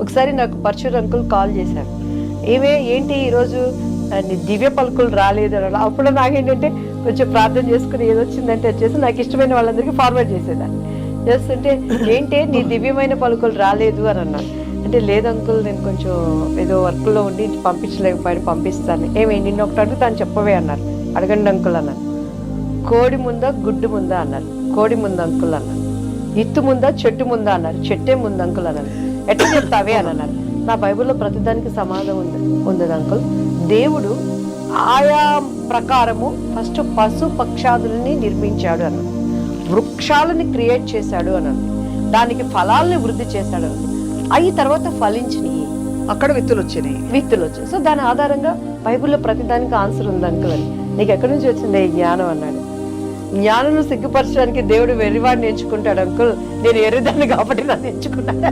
ఒకసారి నాకు పరశుర్ uncle call చేశారు. ఏమే ఏంటి ఈరోజు? నీ దివ్య పలుకులు రాలేదు అని అప్పుడు నాకేంటంటే కొంచెం ప్రార్థన చేసుకుని ఏదొచ్చిందంటే వచ్చేసి నాకు ఇష్టమైన వాళ్ళందరికీ ఫార్వర్డ్ చేసేదాన్ని. చేస్తుంటే ఏంటి నీ దివ్యమైన పలుకులు రాలేదు అని అన్నాను అంటే లేదు అంకుల్ నేను కొంచెం ఏదో వర్క్లో ఉండి పంపించలేకపోయాను పంపిస్తాను. ఏమి నిన్న ఒకటి అడుగుతాను చెప్పవే అన్నారు. అడగండి అంకుల్ అన్నాను. కోడి ముందా గుడ్డు ముందా అన్నారు. కోడి ముందు అంకుల్ అన్నారు ఇత్తు ముందా చెట్టు ముందా అన్నారు. చెట్టే ముందు అంకుల్ అన్నారు. ఎట్లా చెప్తావే అని అన్నారు. నా బైబిల్లో ప్రతిదానికి సమాధానం ఉంది. ఉంది అంకుల్. దేవుడు ఆయా ప్రకారము ఫస్ట్ పశు పక్షాదులని నిర్మించాడు అన్నాడు వృక్షాలని క్రియేట్ చేశాడు అన్నాడు దానికి ఫలాల్ని వృద్ధి చేశాడు అవి తర్వాత ఫలించినాయి. అక్కడ విత్తులు వచ్చినాయి విత్తులు వచ్చాయి సో దాని ఆధారంగా బైబిల్లో ప్రతిదానికి ఆన్సర్ ఉంది అంకుల్ అని. నీకు ఎక్కడి నుంచి వచ్చింది జ్ఞానం అన్నాడు. జ్ఞానులు సిగ్గుపరచడానికి దేవుడు వెర్రివాడిని ఎంచుకుంటాడు అంకుల్. నేను ఎర్రదాన్ని కాబట్టి నన్ను ఎంచుకున్నాడు